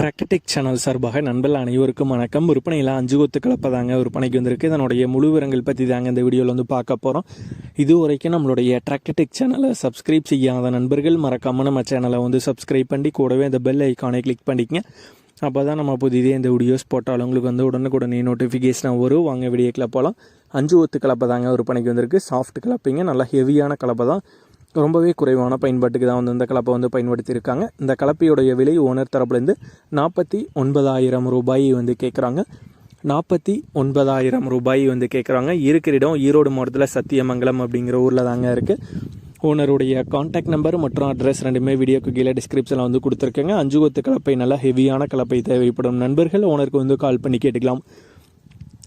டிராக்டடிக் channel சார்பாக நண்பர்கள் அனைவருக்கும் வணக்கம். விற்பனையில் அஞ்சு கொத்து கலப்பதாங்க விற்பனைக்கு வந்திருக்கு. இதனுடைய முழு விவரங்கள் பற்றி தாங்க இந்த வீடியோவில் வந்து பார்க்க போகிறோம் இது வரைக்கும் நம்மளுடைய டிராக்டடிக் சேனலை சப்ஸ்கிரைப் செய்யாத நண்பர்கள் மறக்காமல் நம்ம சேனலை வந்து சப்ஸ்கிரைப் பண்ணி கூடவே இந்த பெல் ஐக்கானை கிளிக் பண்ணிக்கங்க. அப்போ தான் நம்ம புதிதே இந்த வீடியோஸ் போட்டாலும் உங்களுக்கு வந்து உடனுக்குடனே நோட்டிஃபிகேஷனாக வரும். வாங்க வீடியோக்கில் போகலாம் அஞ்சு ஒத்து கலப்பை தாங்க விற்பனைக்கு வந்திருக்கு. சாஃப்ட் கலப்பைங்க நல்லா ஹெவியான கலப்பை தான். ரொம்பவே குறைவான பயன்பாட்டுக்கு தான் வந்து இந்த கலப்பை வந்து பயன்படுத்தியிருக்காங்க. இந்த கலப்பையுடைய விலை ஓனர் தரப்புலேருந்து நாற்பத்தி ஒன்பதாயிரம் ரூபாய் வந்து கேட்குறாங்க. நாற்பத்தி ஒன்பதாயிரம் ரூபாய் வந்து கேட்குறாங்க. இருக்கிற இடம் ஈரோடு மாவட்டத்தில் சத்தியமங்கலம் அப்படிங்கிற ஊரில் தாங்க இருக்குது ஓனருடைய காண்டாக்ட் நம்பர் மற்றும் அட்ரஸ் ரெண்டுமே வீடியோக்கு கீழே டிஸ்கிரிப்ஷனில் வந்து கொடுத்துருக்கேங்க. அஞ்சு கொத்து கலப்பை நல்லா ஹெவியான கலப்பை தேவைப்படும் நண்பர்கள் ஓனருக்கு வந்து கால் பண்ணி கேட்டுக்கலாம்.